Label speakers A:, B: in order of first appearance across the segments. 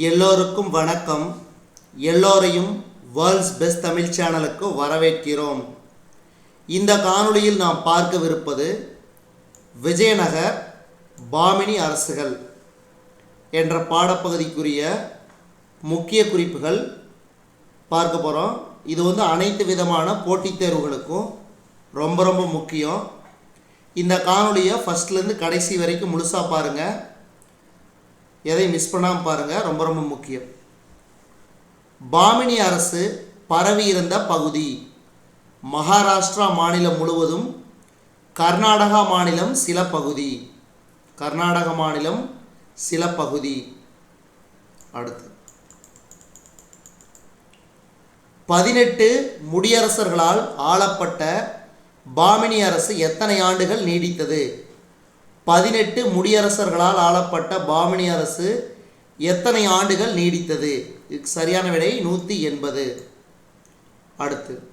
A: எல்லோருக்கும் வணக்கம். எல்லோரையும் வேர்ல்ட்ஸ் பெஸ்ட் தமிழ் சேனலுக்கு வரவேற்கிறோம். இந்த காணொளியில் நாம் பார்க்கவிருப்பது விஜயநகர் பாமினி அரசுகள் என்ற பாடப்பகுதிக்குரிய முக்கிய குறிப்புகள் பார்க்க போகிறோம் இது வந்து அனைத்து விதமான போட்டித் தேர்வுகளுக்கும் ரொம்ப ரொம்ப முக்கியம். இந்த காணொலியை ஃபஸ்ட்லேருந்து கடைசி வரைக்கும் முழுசாக பாருங்கள் எதையும் மிஸ் பண்ணாமல் பாருங்கள் ரொம்ப ரொம்ப முக்கியம். பாமினி அரசு பரவி இருந்த பகுதி மகாராஷ்டிரா மாநிலம் முழுவதும் கர்நாடகா மாநிலம் சில பகுதி கர்நாடக மாநிலம் சில பகுதி. அடுத்து. பதினெட்டு முடியரசர்களால் ஆளப்பட்ட பாமினி அரசு எத்தனை ஆண்டுகள் நீடித்தது? பதினெட்டு முடியரசர்களால் ஆளப்பட்ட பாமினி அரசு எத்தனை ஆண்டுகள் நீடித்தது? சரியான விடை நூற்றி எண்பது. அடுத்து.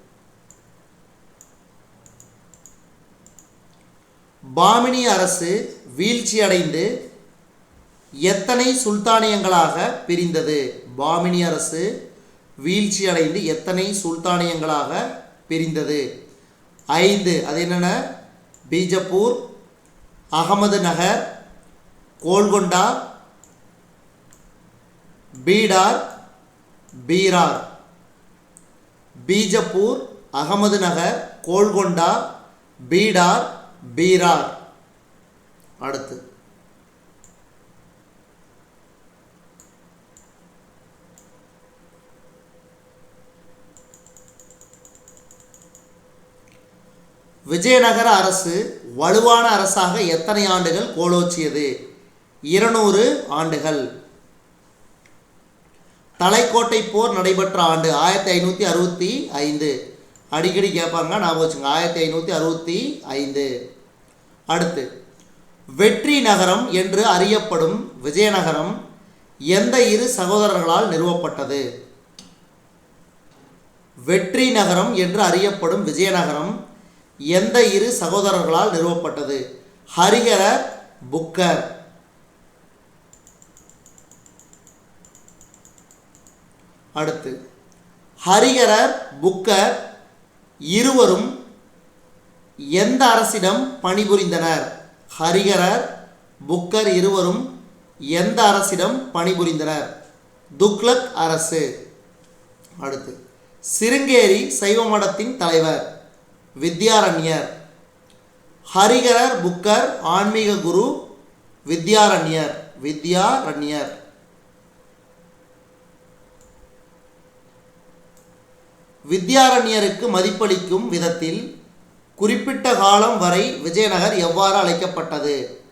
A: பாமினி அரசு வீழ்ச்சியடைந்து எத்தனை சுல்தானியங்களாக பிரிந்தது? பாமினி அரசு வீழ்ச்சியடைந்து எத்தனை சுல்தானியங்களாக பிரிந்தது? ஐந்து. அது என்னென்ன? பீஜப்பூர் அகமது நகர் கோல்கொண்டா பீடார் பீரார். பீஜப்பூர் அகமது நகர் கோல்கொண்டா பீடார் பீரார். அடுத்து. விஜயநகர அரசு வலுவான அரசாக எத்தனை ஆண்டுகள் கோலோச்சியது? இருநூறு ஆண்டுகள். தலைக்கோட்டை போர் நடைபெற்ற ஆண்டு ஆயிரத்தி ஐநூற்றி அறுபத்தி ஐந்து. அடிக்கடி கேட்பாங்க ஞாபகம் வச்சுங்க ஆயிரத்தி ஐநூற்றி அறுபத்தி ஐந்து. அடுத்து வெற்றி நகரம் என்று அறியப்படும் விஜயநகரம் எந்த இரு சகோதரர்களால் நிறுவப்பட்டது? வெற்றி நகரம் என்று அறியப்படும் விஜயநகரம் எந்த இரு சகோதரர்களால் நிறுவப்பட்டது? ஹரிஹர புக்கர். அடுத்து ஹரிஹரர் புக்கர் இருவரும் எந்த அரசிடம் பணிபுரிந்தனர்? ஹரிஹரர் புக்கர் இருவரும் எந்த அரசிடம் பணிபுரிந்தனர்? துக்லக் அரசு. அடுத்து சிருங்கேரி சைவ மடத்தின் தலைவர். வித்யாரண்யர். ஹரிகரர் புக்கர் ஆன்மீக குரு வித்யாரண்யர். வித்யாரண்யர். வித்யாரண்யருக்கு மதிப்பளிக்கும் விதத்தில் குறிப்பிட்ட காலம் வரை விஜயநகர் எவ்வாறு அழைக்கப்பட்டது?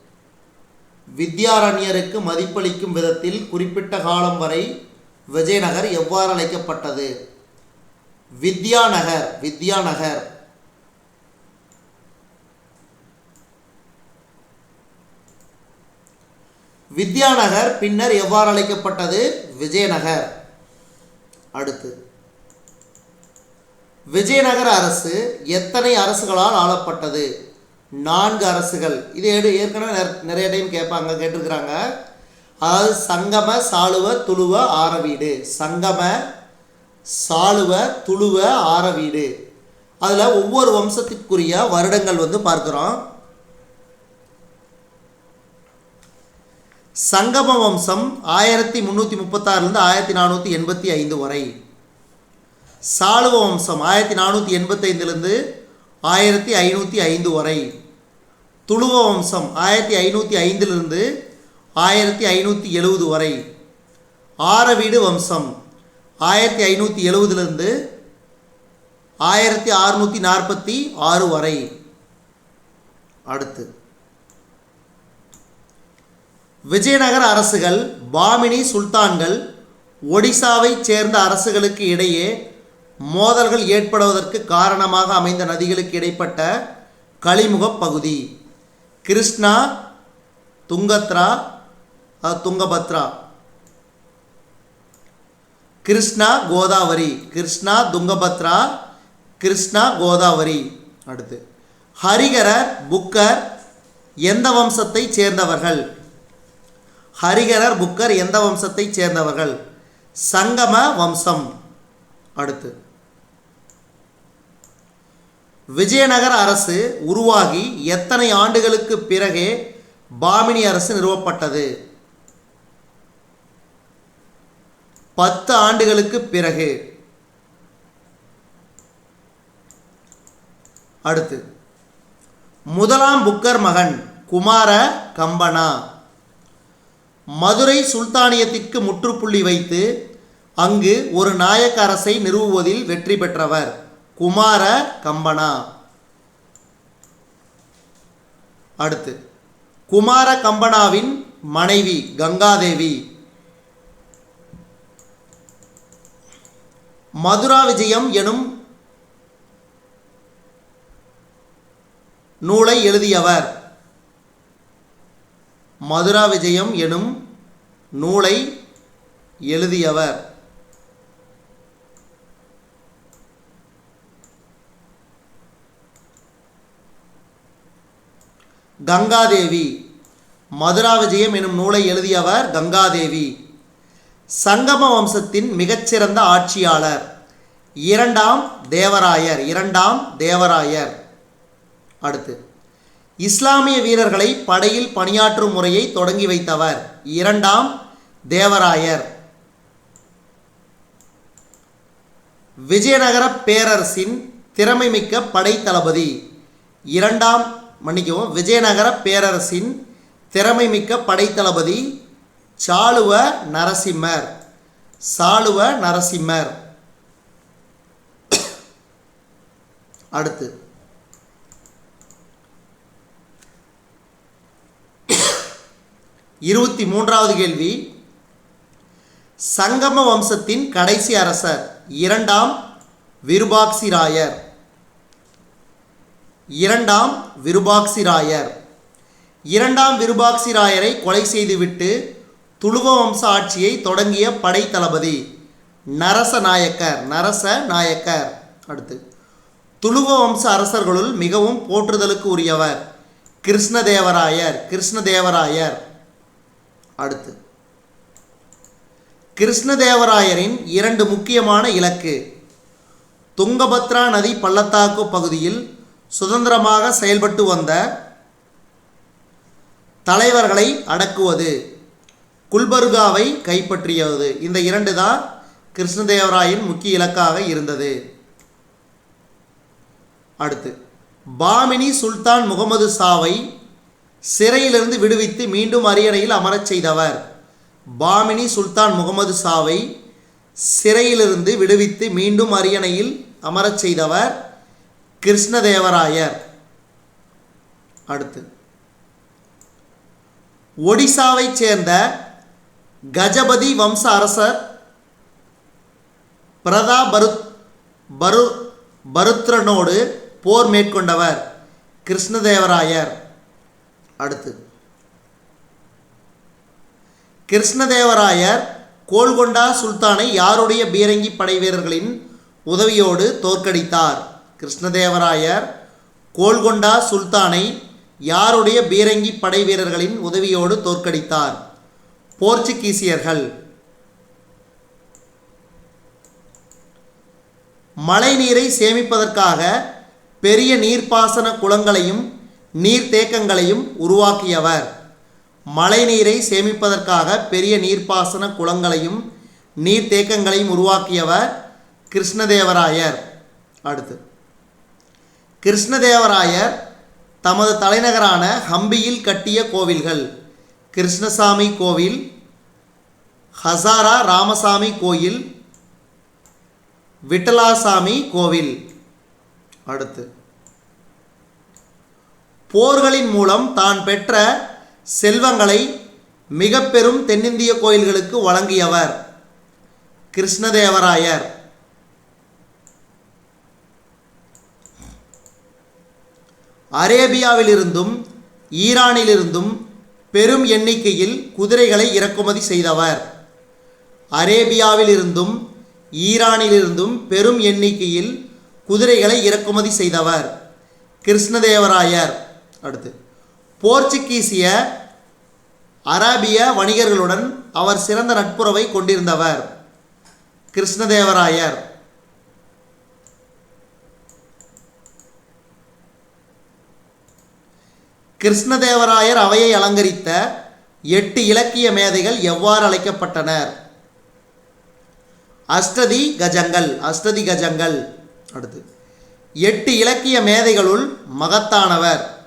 A: வித்யாரண்யருக்கு மதிப்பளிக்கும் விதத்தில் குறிப்பிட்ட காலம் வரை விஜயநகர் எவ்வாறு அழைக்கப்பட்டது? வித்யாநகர் வித்யாநகர். வித்யாநகர் பின்னர் எவ்வாறு அழைக்கப்பட்டது? விஜயநகர். அடுத்து. விஜயநகர அரசு எத்தனை அரசுகளால் ஆளப்பட்டது? நான்கு அரசுகள். இது ஏற்கனவே நிறைய டைம் கேட்பாங்க கேட்டிருக்கிறாங்க. அதாவது சங்கம சாலுவ துளுவ ஆரவீடு சங்கம சாலுவ துளுவ ஆரவீடு அதில் ஒவ்வொரு வம்சத்திற்குரிய வருடங்கள் வந்து பார்க்குறோம். சங்கம வம்சம் ஆயிரத்தி முந்நூற்றி முப்பத்தாறுலேருந்து ஆயிரத்தி நானூற்றி எண்பத்தி ஐந்து வரை. சாளுவ வம்சம் ஆயிரத்தி நானூற்றி எண்பத்தைந்துலேருந்து ஆயிரத்தி ஐநூற்றி ஐந்து வரை. துளுவ வம்சம் ஆயிரத்தி ஐநூற்றி ஐந்திலிருந்து ஆயிரத்தி ஐநூற்றி எழுபது வரை. ஆரவீடு வம்சம் ஆயிரத்தி ஐநூற்றி எழுபதுலேருந்து ஆயிரத்தி அறுநூற்றி நாற்பத்தி ஆறு வரை. அடுத்து. விஜயநகர அரசுகள் பாமினி சுல்தான்கள் ஒடிசாவைச் சேர்ந்த அரசுகளுக்கு இடையே மோதல்கள் ஏற்படுவதற்கு காரணமாக அமைந்த நதிகளுக்கு இடைப்பட்ட கலிமுகப் பகுதி. கிருஷ்ணா துங்கத்ரா துங்கபத்ரா. கிருஷ்ணா கோதாவரி. கிருஷ்ணா துங்கபத்ரா. கிருஷ்ணா கோதாவரி. அடுத்து. ஹரிகரர் புக்கர் எந்த வம்சத்தைச் சேர்ந்தவர்கள்? ஹரிகரர் புக்கர் எந்த வம்சத்தைச் சேர்ந்தவர்கள்? சங்கம வம்சம். அடுத்து. விஜயநகர அரசு உருவாகி எத்தனை ஆண்டுகளுக்கு பிறகே பாமினி அரசு நிறுவப்பட்டது? பத்து ஆண்டுகளுக்கு பிறகு. அடுத்து. முதலாம் புக்கர் மகன் குமார கம்பனா. மதுரை சுல்தானியத்திற்கு முற்றுப்புள்ளி வைத்து அங்கு ஒரு நாயக்க அரசை நிறுவுவதில் வெற்றி பெற்றவர். குமார கம்பனா. அடுத்து குமார கம்பனாவின் மனைவி கங்காதேவி. மதுரா விஜயம் எனும் நூலை எழுதியவர். மதுரா விஜயம் எனும் நூலை எழுதியவர். கங்காதேவி. மதுரா விஜயம் எனும் நூலை எழுதியவர் கங்காதேவி. சங்கம வம்சத்தின் மிகச்சிறந்த ஆட்சியாளர். இரண்டாம் தேவராயர் இரண்டாம் தேவராயர். அடுத்து. இஸ்லாமிய வீரர்களை படையில் பணியாற்றும் முறையை தொடங்கி வைத்தவர். இரண்டாம் தேவராயர். விஜயநகர பேரரசின் திறமைமிக்க படை தளபதி இரண்டாம் மன்னிக்கவும் விஜயநகர பேரரசின் திறமைமிக்க படைத்தளபதி சாளுவ நரசிம்மர். சாளுவ நரசிம்மர். அடுத்து. இருபத்தி மூன்றாவது கேள்வி. சங்கம வம்சத்தின் கடைசி அரசர் இரண்டாம் விருபாக்சிராயர். இரண்டாம் விருபாக்சிராயர். இரண்டாம் விருபாக்சிராயரை கொலை செய்துவிட்டு துளுவ வம்ச ஆட்சியை தொடங்கிய படைத்தளபதி நரச நாயக்கர் நரச நாயக்கர் அடுத்து துளுவ வம்ச அரசர்களுள் மிகவும் போற்றுதலுக்கு உரியவர் கிருஷ்ணதேவராயர் கிருஷ்ணதேவராயர். அடுத்து. கிருஷ்ணதேவராயரின் இரண்டு முக்கியமான இலக்கு. துங்கபத்ரா நதி பள்ளத்தாக்கு பகுதியில் சுதந்திரமாக செயல்பட்டு வந்த தலைவர்களை அடக்குவது குல்பர்காவை கைப்பற்றியது. இந்த இரண்டு தான் கிருஷ்ணதேவராயின் முக்கிய இலக்காக இருந்தது. அடுத்து பாமினி சுல்தான் முகமது சாவை சிறையிலிருந்து விடுவித்து மீண்டும் அரியணையில் அமரச் செய்தவர். பாமினி சுல்தான் முகமது சாவை சிறையிலிருந்து விடுவித்து மீண்டும் அரியணையில் அமரச் செய்தவர் கிருஷ்ணதேவராயர். அடுத்து. ஒடிசாவைச் சேர்ந்த கஜபதி வம்ச அரசர் பிரதா பருத் பரு பருத்ரனோடு போர் மேற்கொண்டவர் கிருஷ்ணதேவராயர். அடுத்து. கிருஷ்ணதேவராயர் கோல்கொண்டா சுல்தானை யாருடைய பீரங்கி படை வீரர்களின் உதவியோடு தோற்கடித்தார்? கிருஷ்ணதேவராயர் கோல்கொண்டா சுல்தானை யாருடைய பீரங்கி படை வீரர்களின் உதவியோடு தோற்கடித்தார்? போர்ச்சுகீசியர்கள். மழைநீரை சேமிப்பதற்காக பெரிய நீர்ப்பாசன குளங்களையும் நீர்த்தேக்கங்களையும் உருவாக்கியவர். மழைநீரை சேமிப்பதற்காக பெரிய நீர்ப்பாசன குளங்களையும் நீர்த்தேக்கங்களையும் உருவாக்கியவர் கிருஷ்ணதேவராயர். அடுத்து கிருஷ்ணதேவராயர் தமது தலைநகரான ஹம்பியில் கட்டிய கோவில்கள் கிருஷ்ணசாமி கோவில் ஹசாரா ராமசாமி கோயில் விட்டலாசாமி கோவில். அடுத்து போர்களின் மூலம் தான் பெற்ற செல்வங்களை மிக பெரும் தென்னிந்திய கோயில்களுக்கு வழங்கியவர் கிருஷ்ணதேவராயர். அரேபியாவிலிருந்தும் ஈரானிலிருந்தும் பெரும் எண்ணிக்கையில் குதிரைகளை இறக்குமதி செய்தவர். அரேபியாவிலிருந்தும் ஈரானிலிருந்தும் பெரும் எண்ணிக்கையில் குதிரைகளை இறக்குமதி செய்தவர் கிருஷ்ணதேவராயர். அடுத்து. போர்ச்சுகீசிய அராபிய வணிகர்களுடன் அவர் சிறந்த நட்புறவை கொண்டிருந்தவர். கிருஷ்ணதேவராயர். கிருஷ்ணதேவராயர் அவையை அலங்கரித்த எட்டு இலக்கிய மேதைகள் எவ்வாறு அழைக்கப்பட்டனர்? அஷ்டதி கஜங்கள் அஷ்டதி கஜங்கள் அடுத்து. எட்டு இலக்கிய மேதைகளுள் மகத்தானவர்.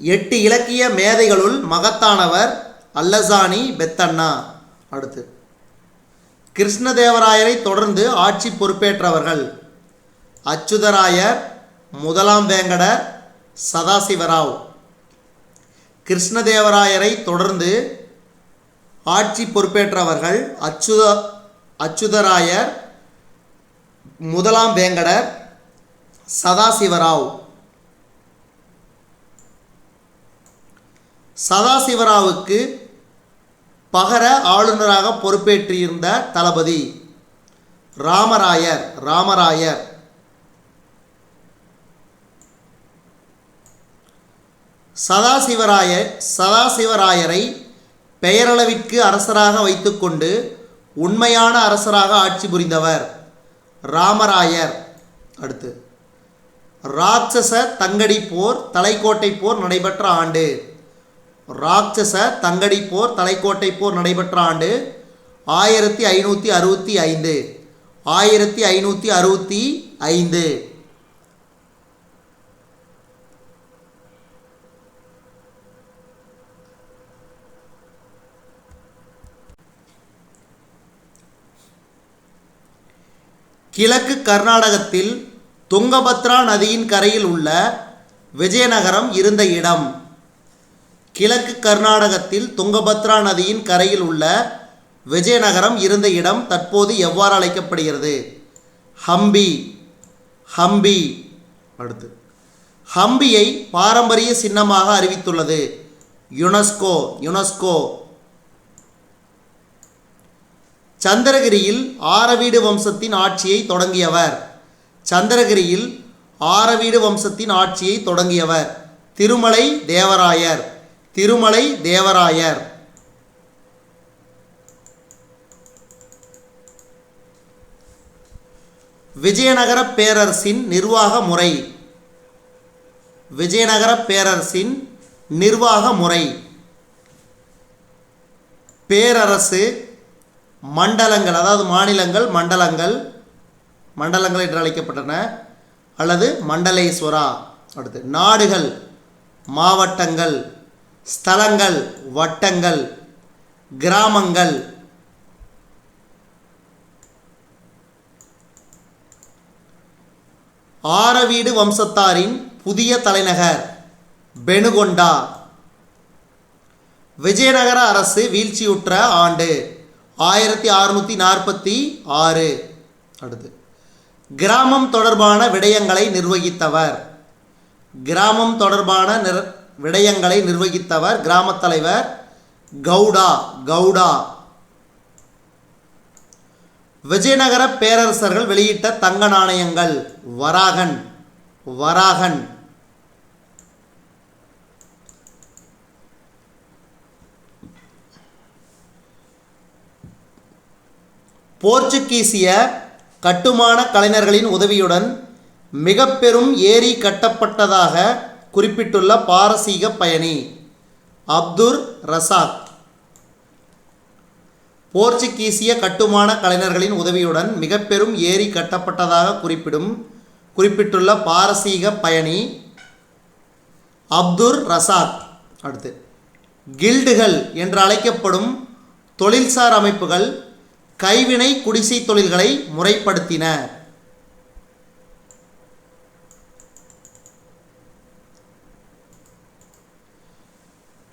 A: எட்டு இலக்கிய மேதைகளுள் மகத்தானவர் அல்லசானி பெத்தண்ணா. அடுத்து. கிருஷ்ணதேவராயரை தொடர்ந்து ஆட்சி பொறுப்பேற்றவர்கள். அச்சுதராயர் முதலாம் வேங்கடர் சதாசிவராவ். கிருஷ்ணதேவராயரை தொடர்ந்து ஆட்சி பொறுப்பேற்றவர்கள் அச்சுத அச்சுதராயர் முதலாம் வேங்கடர் சதாசிவராவ். சதாசிவராவுக்கு பகர ஆளுநராக பொறுப்பேற்றிருந்த தளபதி ராமராயர் ராமராயர். சதாசிவராய சதாசிவராயரை பெயரளவிற்கு அரசராக வைத்துக்கொண்டு உண்மையான அரசராக ஆட்சி புரிந்தவர் ராமராயர். அடுத்து ராட்சச தங்கடி போர் தலைக்கோட்டை போர் நடைபெற்ற ஆண்டு. ராட்சச தங்கடி போர் தலைக்கோட்டை போர் நடைபெற்ற ஆண்டு ஆயிரத்தி ஐநூற்றி அறுபத்தி ஐந்து. ஆயிரத்தி ஐநூற்றி அறுபத்தி ஐந்து. கிழக்கு கர்நாடகத்தில் துங்கபத்ரா நதியின் கரையில் உள்ள விஜயநகரம் இருந்த இடம். கிழக்கு கர்நாடகத்தில் துங்கபத்ரா நதியின் கரையில் உள்ள விஜயநகரம் இருந்த இடம் தற்போது எவ்வாறு அழைக்கப்படுகிறது? ஹம்பி ஹம்பி அடுத்து. ஹம்பியை பாரம்பரிய சின்னமாக அறிவித்துள்ளது. UNESCO UNESCO. சந்திரகிரியில் ஆரவீடு வம்சத்தின் ஆட்சியை தொடங்கியவர். சந்திரகிரியில் ஆரவீடு வம்சத்தின் ஆட்சியை தொடங்கியவர். திருமலை தேவராயர். திருமலை தேவராயர். விஜயநகர பேரரசின் நிர்வாக முறை. விஜயநகர பேரரசின் நிர்வாக முறை. பேரரசு மண்டலங்கள் அதாவது மாநிலங்கள் மண்டலங்கள் மண்டலங்கள் என்று அழைக்கப்பட்டன. அல்லது மண்டலேஸ்வரா அடுத்து நாடுகள் மாவட்டங்கள் ஸ்தலங்கள் வட்டங்கள் கிராமங்கள். ஆரவீடு வம்சத்தாரின் புதிய தலைநகர் பெனுகொண்டா விஜயநகர அரசு வீழ்ச்சியுற்ற ஆண்டு ஆயிரத்தி அறுநூற்றி நாற்பத்தி ஆறு. அடுத்து கிராமம் தொடர்பான விடயங்களை நிர்வகித்தவர். கிராமம் தொடர்பான நிர் விடயங்களை நிர்வகித்தவர் கிராமத் தலைவர் கவுடா கவுடா விஜயநகர பேரரசர்கள் வெளியிட்ட தங்க நாணயங்கள் வராகன் வராகன். போர்ச்சுகீசிய கட்டுமான கலைஞர்களின் உதவியுடன் மிக பெரும் ஏரி கட்டப்பட்டதாக குறிப்பிட்டுள்ள பாரசீக பயணி. அப்துர் ரசாக். போர்ச்சுகீசிய கட்டுமான கலைஞர்களின் உதவியுடன் மிக பெரும் ஏரி கட்டப்பட்டதாக குறிப்பிடும் குறிப்பிட்டுள்ள பாரசீக பயணி அப்துர் ரசாக். அடுத்து கில்டுகள் என்று அழைக்கப்படும் தொழில்சார் அமைப்புகள் கைவினை குடிசை தொழில்களை முறைப்படுத்தின.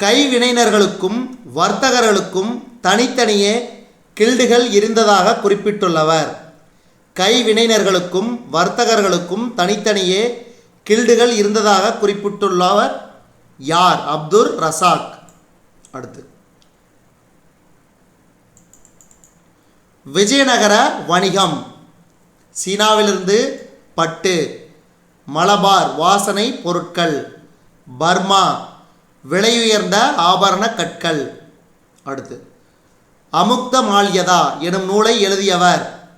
A: கைவினைஞர்களுக்கும் வர்த்தகர்களுக்கும் தனித்தனியே கில்டுகள் இருந்ததாக குறிப்பிட்டுள்ளவர். கைவினைஞர்களுக்கும் வர்த்தகர்களுக்கும் தனித்தனியே கில்டுகள் இருந்ததாக குறிப்பிட்டுள்ளவர் யார்? Abdur Razzaq. அடுத்து. விஜயநகர வணிகம். சீனாவிலிருந்து பட்டு மலபார் வாசனை பொருட்கள் பர்மா விலையுயர்ந்த ஆபரண கற்கள். அடுத்து அமுக்த மால்யதா எனும் நூலை எழுதியவர்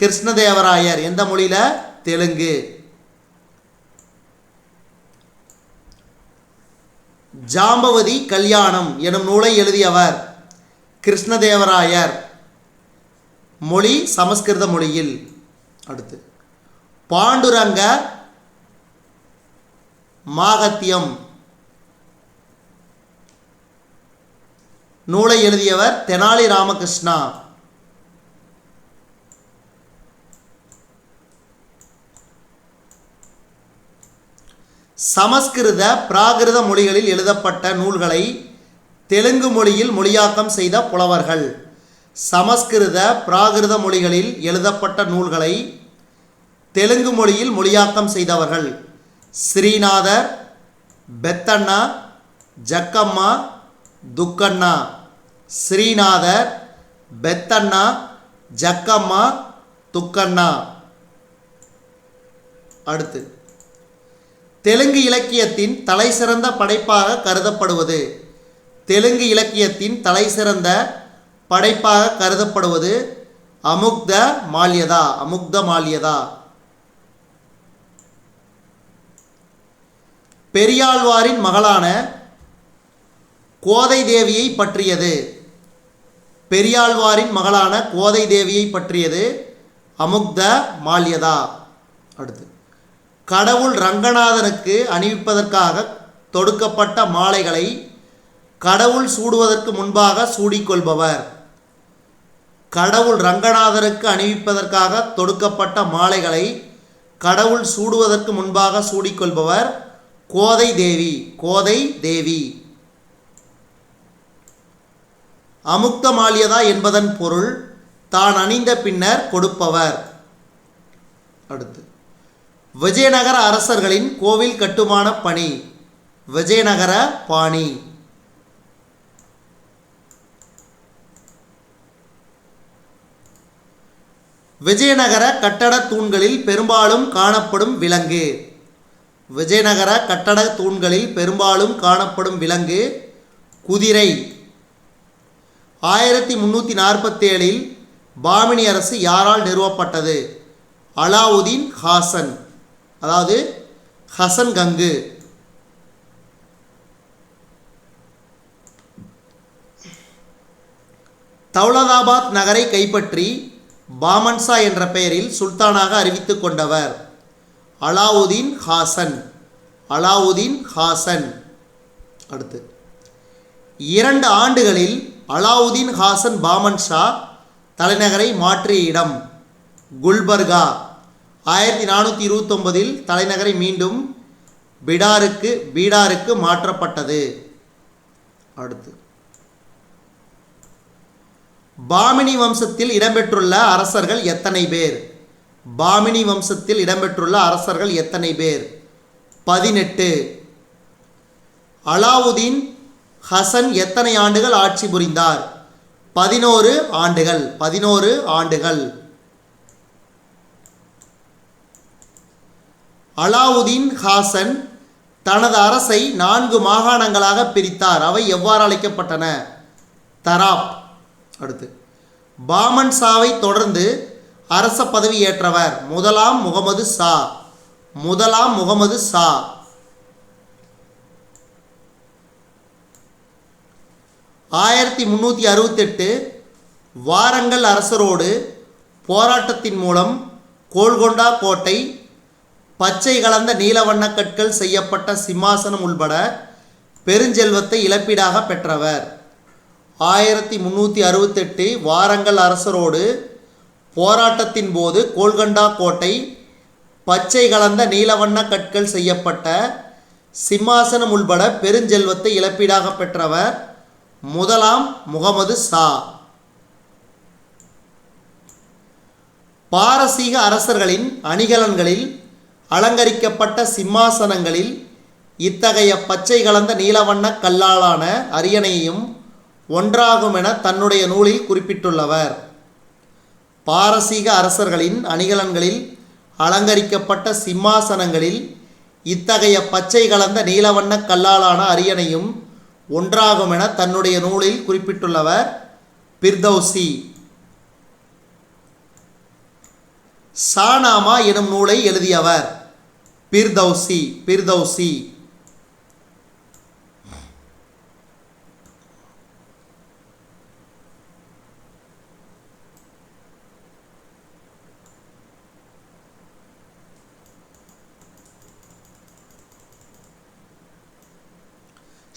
A: கிருஷ்ணதேவராயர். எந்த மொழியில்? தெலுங்கு. ஜாம்பவதி கல்யாணம் எனும் நூலை எழுதியவர் கிருஷ்ணதேவராயர். மொழி சமஸ்கிருத மொழியில். அடுத்து பாண்டுரங்க மாகத்தியம் நூலை எழுதியவர் தெனாலி ராமகிருஷ்ணா. சமஸ்கிருத பிராகிருத மொழிகளில் எழுதப்பட்ட நூல்களை தெலுங்கு மொழியில் மொழியாக்கம் செய்த புலவர்கள். சமஸ்கிருத பிராகிருத மொழிகளில் எழுதப்பட்ட நூல்களை தெலுங்கு மொழியில் மொழியாக்கம் செய்தவர்கள். ஸ்ரீநாதர் பெத்தண்ணா ஜக்கம்மா துக்கண்ணா. ஸ்ரீநாதர் பெத்தண்ணா ஜக்கம்மா துக்கண்ணா. அடுத்து. தெலுங்கு இலக்கியத்தின் தலைசிறந்த படைப்பாக கருதப்படுவது. தெலுங்கு இலக்கியத்தின் தலைசிறந்த படைப்பாக கருதப்படுவது அமுக்த மால்யதா அமுக்த மால்யதா. பெரியாழ்வாரின் மகளான கோதை தேவியை பற்றியது. பெரியாழ்வாரின் மகளான கோதை தேவியை பற்றியது அமுக்த மால்யதா. அடுத்து கடவுள் ரங்கநாதனுக்கு அணிவிப்பதற்காக தொடுக்கப்பட்ட மாலைகளை கடவுள் சூடுவதற்கு முன்பாக சூடிக்கொள்பவர். கடவுள் ரங்கநாதருக்கு அணிவிப்பதற்காக தொடுக்கப்பட்ட மாலைகளை கடவுள் சூடுவதற்கு முன்பாக சூடிக்கொள்பவர் கோதை தேவி கோதை தேவி. அமுக்த மாலியதா என்பதன் பொருள் தான் அணிந்த பின்னர் கொடுப்பவர். அடுத்து விஜயநகர அரசர்களின் கோவில் கட்டுமான பணி விஜயநகர பாணி. விஜயநகர கட்டட தூண்களில் பெரும்பாலும் காணப்படும் விலங்கு. விஜயநகர கட்டட தூண்களில் பெரும்பாலும் காணப்படும் விலங்கு குதிரை. ஆயிரத்தி முந்நூற்றி நாற்பத்தேழில் பாமினி அரசு யாரால் நிறுவப்பட்டது? அலாவுதீன் ஹாசன். அதாவது ஹசன் கங்கு. தௌலதாபாத் நகரை கைப்பற்றி பாமன்சா என்ற பெயரில் சுல்தானாக அறிவித்து கொண்டவர். அலாவுதீன் ஹாசன். அலாவுதீன் ஹாசன். அடுத்து. இரண்டு ஆண்டுகளில் அலாவுதீன் ஹாசன் பாமன் ஷா தலைநகரை மாற்றிய இடம் குல்பர்கா. ஆயிரத்தி நானூற்றி இருபத்தொன்பதில் தலைநகரை மீண்டும் பிடாருக்கு பீடாருக்கு மாற்றப்பட்டது. அடுத்து. பாமினி வம்சத்தில் இடம்பெற்றுள்ள அரசர்கள் எத்தனை பேர்? பாமினி வம்சத்தில் இடம்பெற்றுள்ள அரசர்கள் எத்தனை பேர்? பதினெட்டு. அலாவுதீன் ஹசன் எத்தனை ஆண்டுகள் ஆட்சி புரிந்தார்? பதினோரு ஆண்டுகள் பதினோரு ஆண்டுகள். அலாவுதீன் ஹாசன் தனது அரசை நான்கு மாகாணங்களாக பிரித்தார். அவை எவ்வாறு அழைக்கப்பட்டன? தராப். அடுத்து பாமன் ஷாவை தொடர்ந்து அரச பதவி ஏற்றவர் முதலாம் முகமது ஷா. முதலாம் முகமது ஷா. ஆயிரத்தி முந்நூற்றி அறுபத்தெட்டு வாரங்கல் அரசரோடு போராட்டத்தின் மூலம் கோல்கொண்டா கோட்டை பச்சை கலந்த நீலவண்ண கற்கள் செய்யப்பட்ட சிம்மாசனம் உள்பட பெருஞ்செல்வத்தை இழப்பீடாக பெற்றவர். ஆயிரத்தி முந்நூற்றி அறுபத்தெட்டு வாரங்கல் அரசரோடு போராட்டத்தின் போது கோல்கண்டா கோட்டை பச்சை கலந்த நீலவண்ண கற்கள் செய்யப்பட்ட சிம்மாசனம் உள்பட பெருஞ்செல்வத்தை இழப்பீடாக பெற்றவர். முதலாம் முகமது ஷா. பாரசீக அரசர்களின் அணிகலன்களில் அலங்கரிக்கப்பட்ட சிம்மாசனங்களில் இத்தகைய பச்சை கலந்த நீலவண்ண கல்லாலான அரியணையும் ஒன்றாகும் என தன்னுடைய நூலில் குறிப்பிட்டுள்ளவர். பாரசீக அரசர்களின் அணிகலன்களில் அலங்கரிக்கப்பட்ட சிம்மாசனங்களில் இத்தகைய பச்சை கலந்த நீலவண்ண கல்லாலான அரியணையும் ஒன்றாகும் என தன்னுடைய நூலில் குறிப்பிட்டுள்ளவர் பிர்தௌசி. சானாமா எனும் நூலை எழுதியவர் பிர்தௌசி பிர்தௌசி.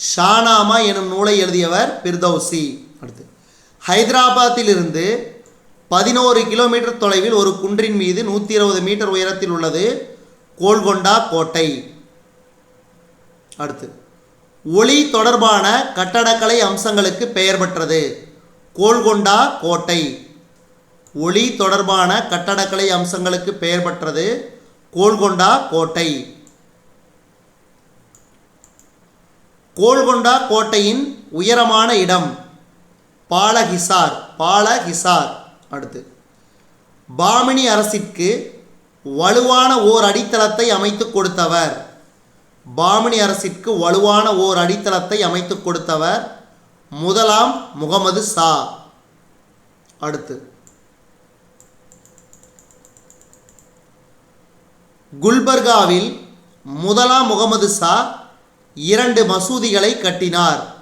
A: ஷானாமா எனும் நூலை எழுதியவர் பிர்தௌசி. அடுத்து ஹைதராபாத்திலிருந்து பதினோரு கிலோமீட்டர் தொலைவில் ஒரு குன்றின் மீது நூற்றி இருபது மீட்டர் உயரத்தில் உள்ளது கோல்கொண்டா கோட்டை. அடுத்து ஒளி தொடர்பான கட்டடக்கலை அம்சங்களுக்கு பெயர் பெற்றது கோல்கொண்டா கோட்டை. ஒளி தொடர்பான கட்டடக்கலை அம்சங்களுக்கு பெயர் பெற்றது கோல்கொண்டா கோட்டை. கோல்கொண்டா கோட்டையின் உயரமான இடம் பாலஹிசார் பாலஹிசார். அடுத்து பாமினி அரசிற்கு வலுவான ஓர் அடித்தளத்தை அமைத்து கொடுத்தவர். பாமினி அரசிற்கு வலுவான ஓர் அடித்தளத்தை அமைத்து கொடுத்தவர் முதலாம் முகமது சா அடுத்து குல்பர்காவில் முதலாம் முகமது சா இரண்டு மசூதிகளை கட்டினார்.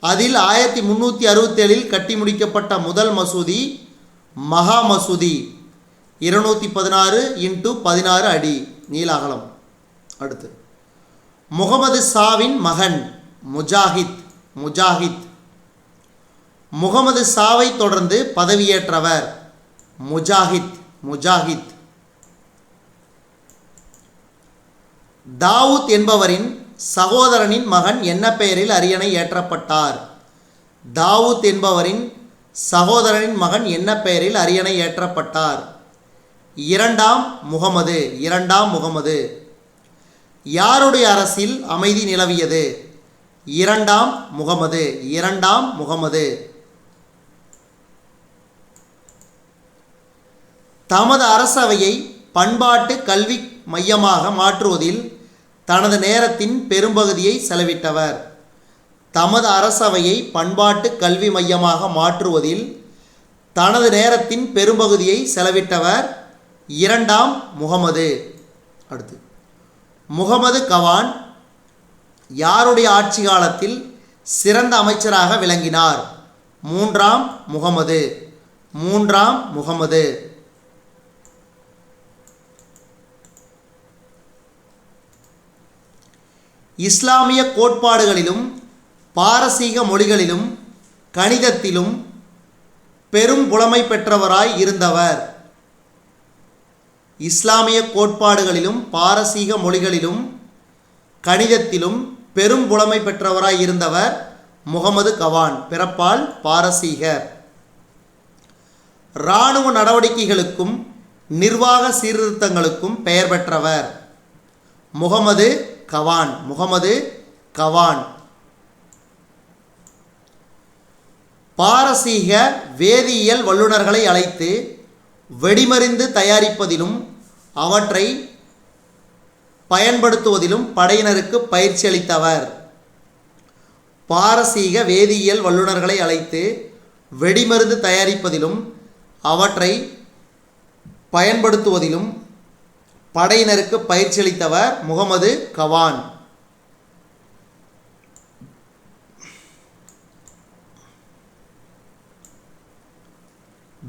A: அதில் ஆயிரத்தி முந்நூற்றி அறுபத்தேழில் கட்டி முடிக்கப்பட்ட முதல் மசூதி மகா மசூதி. இருநூற்றி பதினாறு இன்ட்டு பதினாறு அடி நீலாகலம் அடுத்து. முகமது சாவின் மகன் முஜாஹித் முஜாஹித். முகமது சாவை தொடர்ந்து பதவியேற்றவர் முஜாஹித் முஜாஹித். தாவூத் என்பவரின் சகோதரனின் மகன் என்ன பெயரில் அரியணை ஏற்றப்பட்டார்? தாவூத் என்பவரின் சகோதரனின் மகன் என்ன பெயரில் அரியணை ஏற்றப்பட்டார்? இரண்டாம் முகமது இரண்டாம் முகமது. யாருடைய அரசில் அமைதி நிலவியது? இரண்டாம் முகமது இரண்டாம் முகமது. தமது அரசவையை பண்பாட்டு கல்வி மையமாக மாற்றுவதில் தனது நேரத்தின் பெரும்பகுதியை செலவிட்டவர். தமது அரசவையை பண்பாட்டு கல்வி மையமாக மாற்றுவதில் தனது நேரத்தின் பெரும்பகுதியை செலவிட்டவர் இரண்டாம் முகமது. அடுத்து முகமது கவான் யாருடைய ஆட்சி காலத்தில் சிறந்த அமைச்சராக விளங்கினார்? மூன்றாம் முகமது. மூன்றாம் முகமது. இஸ்லாமிய கோட்பாடுகளிலும் பாரசீக மொழிகளிலும் கணிதத்திலும் பெரும் புலமை பெற்றவராய் இருந்தவர். இஸ்லாமிய கோட்பாடுகளிலும் பாரசீக மொழிகளிலும் கணிதத்திலும் பெரும் புலமை பெற்றவராய் இருந்தவர் முகமது கவான் பிறப்பால் பாரசீகர். இராணுவ நடவடிக்கைகளுக்கும் நிர்வாக சீர்திருத்தங்களுக்கும் பெயர் பெற்றவர் முகமது கவான். முகமது கவான். பாரசீக வேதியியல் வல்லுநர்களை அழைத்து வெடிமருந்து தயாரிப்பதிலும் அவற்றை பயன்படுத்துவதிலும் படையினருக்கு பயிற்சி அளித்தவர். பாரசீக வேதியியல் வல்லுநர்களை அழைத்து வெடிமருந்து தயாரிப்பதிலும் அவற்றை பயன்படுத்துவதிலும் படையினருக்கு பயிற்சி அளித்தவர் முகமது கவான்.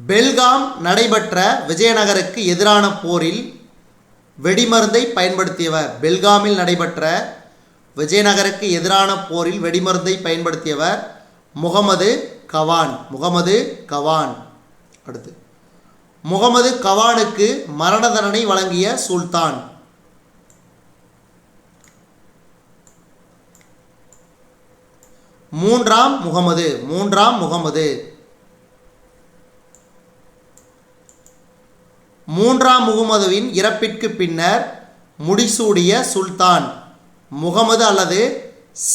A: பெல்காம் நடைபெற்ற விஜயநகருக்கு எதிரான போரில் வெடிமருந்தை பயன்படுத்தியவர். பெல்காமில் நடைபெற்ற விஜயநகருக்கு எதிரான போரில் வெடிமருந்தை பயன்படுத்தியவர் முகமது கவான். முகமது கவான். அடுத்து. முகமது கவானுக்கு மரண தண்டனை வழங்கிய சுல்தான். மூன்றாம் முகமது மூன்றாம் முகமது. மூன்றாம் முகமதுவின் இறப்பிற்கு பின்னர் முடிசூடிய சுல்தான் முகமது அல்லது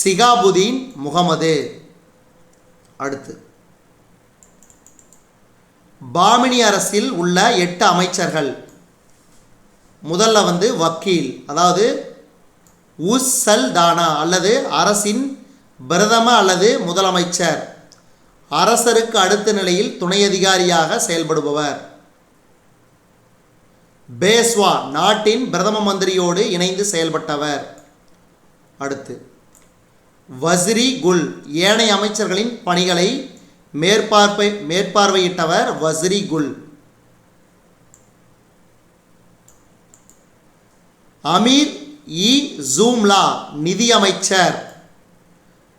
A: சிகாபுதீன் முகமது. அடுத்து. பாமினி அரசில் உள்ள எட்டு அமைச்சர்கள். முதல்ல வந்து வக்கீல் அதாவது உஸ் சல் தானா அல்லது அரசின் பிரதம அல்லது முதலமைச்சர். அரசருக்கு அடுத்த நிலையில் துணை அதிகாரியாக செயல்படுபவர். பேஸ்வா நாட்டின் பிரதம மந்திரியோடு இணைந்து செயல்பட்டவர். அடுத்து வஸ்ரி குல் ஏனைய அமைச்சர்களின் பணிகளை மேற்பார்வை மேற்பார்வையிட்டவர் வஸ்ரி குல். அமீர் இ. ஜூம்லா நிதியமைச்சர்.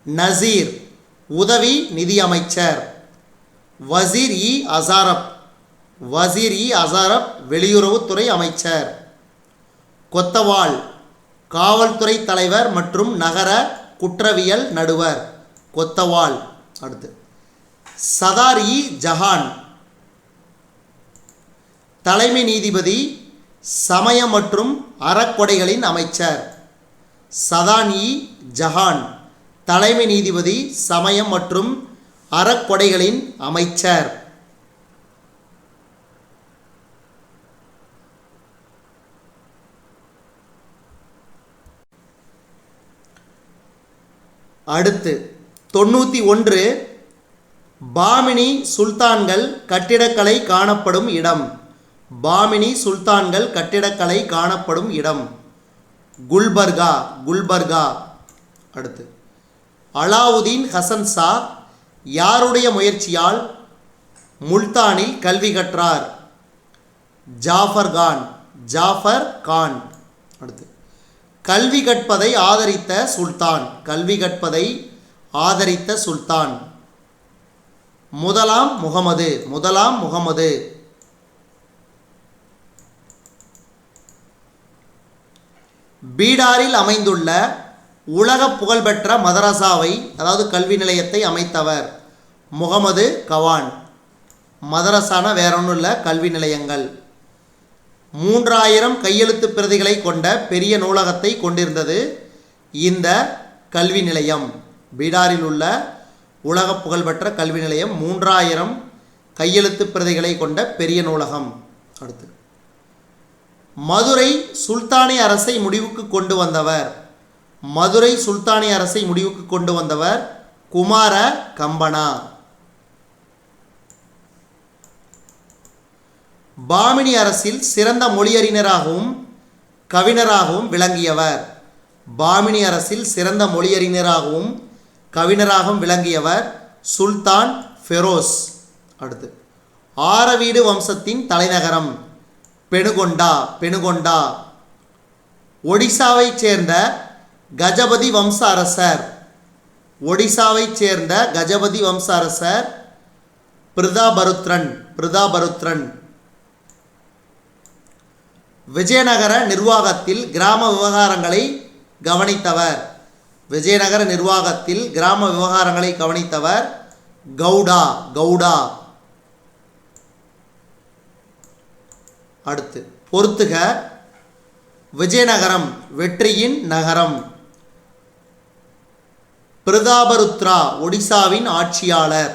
A: நசீர் உதவி நிதியமைச்சர். வசீர் இ. அசாரப். வசீர் இ. அசாரப் வெளியுறவுத்துறை அமைச்சர். கொத்தவால் காவல்துறை தலைவர் மற்றும் நகர குற்றவியல் நடுவர். கொத்தவால் அடுத்து. சதார் இ ஜஹான். தலைமை நீதிபதி சமயம் மற்றும் அறக்கொடைகளின் அமைச்சர். சதான் இ ஜஹான் தலைமை நீதிபதி சமயம் மற்றும் அறக்கொடைகளின் அமைச்சர். அடுத்து தொண்ணூற்றி ஒன்று பாமினி சுல்தான்கள் கட்டிடக்கலை காணப்படும் இடம். பாமினி சுல்தான்கள் கட்டிடக்கலை காணப்படும் இடம். குல்பர்கா குல்பர்கா. அடுத்து. அலாவுதீன் ஹசன் ஷா யாருடைய முயற்சியால் முல்தானில் கல்வி கற்றார்? ஜாஃபர் கான் ஜாஃபர் கான். அடுத்து. கல்வி கற்பதை ஆதரித்த சுல்தான் கல்வி கற்பதை ஆதரித்த சுல்தான். முதலாம் முகமது முதலாம் முகமது. பீடாரில் அமைந்துள்ள உலக புகழ்பெற்ற மதரசாவை அதாவது கல்வி நிலையத்தை அமைத்தவர் முகமது கவான். மதரசான வேற ஒன்றும் இல்லை கல்வி நிலையங்கள். மூன்றாயிரம் கையெழுத்து பிரதிகளை கொண்ட பெரிய நூலகத்தை கொண்டிருந்தது இந்த கல்வி நிலையம். பீடாரில் உள்ள உலக புகழ்பெற்ற கல்வி நிலையம் மூன்றாயிரம் கையெழுத்து பிரதிகளை கொண்ட பெரிய நூலகம். அடுத்து. மதுரை சுல்தானி அரசை முடிவுக்கு கொண்டு வந்தவர். மதுரை சுல்தானி அரசை முடிவுக்கு கொண்டு வந்தவர் குமார கம்பனா. பாமினி அரசில் சிறந்த மொழியறிஞராகவும் கவிஞராகவும் விளங்கியவர். பாமினி அரசில் சிறந்த மொழியறிஞராகவும் கவிஞராகவும் விளங்கியவர் சுல்தான் ஃபெரோஸ். அடுத்து ஆரவீடு வம்சத்தின் தலைநகரம் பெனுகொண்டா பெனுகொண்டா ஒடிசாவைச் சேர்ந்த கஜபதி வம்ச அரசர் ஒடிசாவைச் சேர்ந்த கஜபதி வம்ச அரசர் பிரதாபருத்ரன் பிரதாபருத்ரன். விஜயநகர நிர்வாகத்தில் கிராம விவகாரங்களை கவனித்தவர். விஜயநகர நிர்வாகத்தில் கிராம விவகாரங்களை கவனித்தவர் கவுடா கவுடா அடுத்து பொறுத்துக விஜயநகரம் வெற்றியின் நகரம். பிரதாபருத்ரா ஒடிசாவின் ஆட்சியாளர்.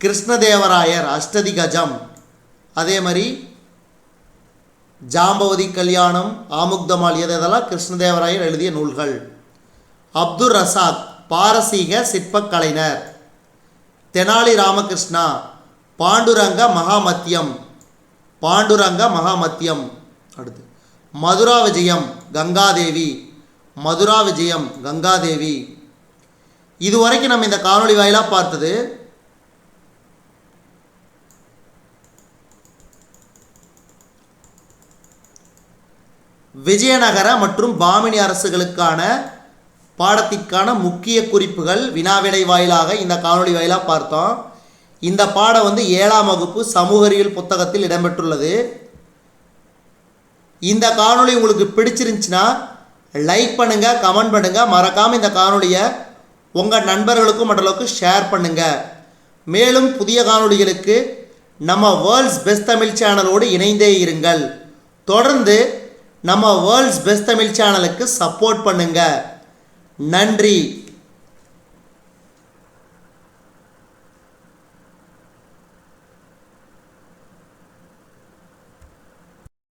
A: கிருஷ்ணதேவராயர் அஷ்டதிகஜம். அதே மாதிரி ஜாம்பவதி கல்யாணம் ஆமுக்தமால் இதெல்லாம் கிருஷ்ணதேவராயர் எழுதிய நூல்கள். அப்துல் ரசாக் பாரசீக சிற்பக்கலைஞர். தெனாலி ராமகிருஷ்ணா பாண்டுரங்க மகாமத்தியம். பாண்டுரங்க மகாமத்தியம். அடுத்து மதுரா விஜயம் கங்காதேவி. மதுரா விஜயம் கங்காதேவி. இதுவரைக்கும் நம்ம இந்த காணொளி வாயிலாக பார்த்தது விஜயநகர மற்றும் பாமினி அரசுகளுக்கான பாடத்திற்கான முக்கிய குறிப்புகள் வினாவிடை வாயிலாக இந்த காணொளி வாயிலாக பார்த்தோம். இந்த பாடம் வந்து ஏழாம் வகுப்பு சமூக அறிவியல் புத்தகத்தில் இடம்பெற்றுள்ளது. இந்த காணொளி உங்களுக்கு பிடிச்சிருந்துச்சுன்னா லைக் பண்ணுங்கள் கமெண்ட் பண்ணுங்கள் மறக்காமல் இந்த காணொலியை உங்கள் நண்பர்களுக்கும் மற்றளவுக்கு ஷேர் பண்ணுங்கள் மேலும் புதிய காணொலிகளுக்கு நம்ம வேர்ல்ட்ஸ் பெஸ்ட் தமிழ் சேனலோடு இணைந்தே இருங்கள். தொடர்ந்து நம்ம வேர்ல்ட்ஸ் பெஸ்ட் தமிழ் சேனலுக்கு சப்போர்ட் பண்ணுங்கள் நன்றி.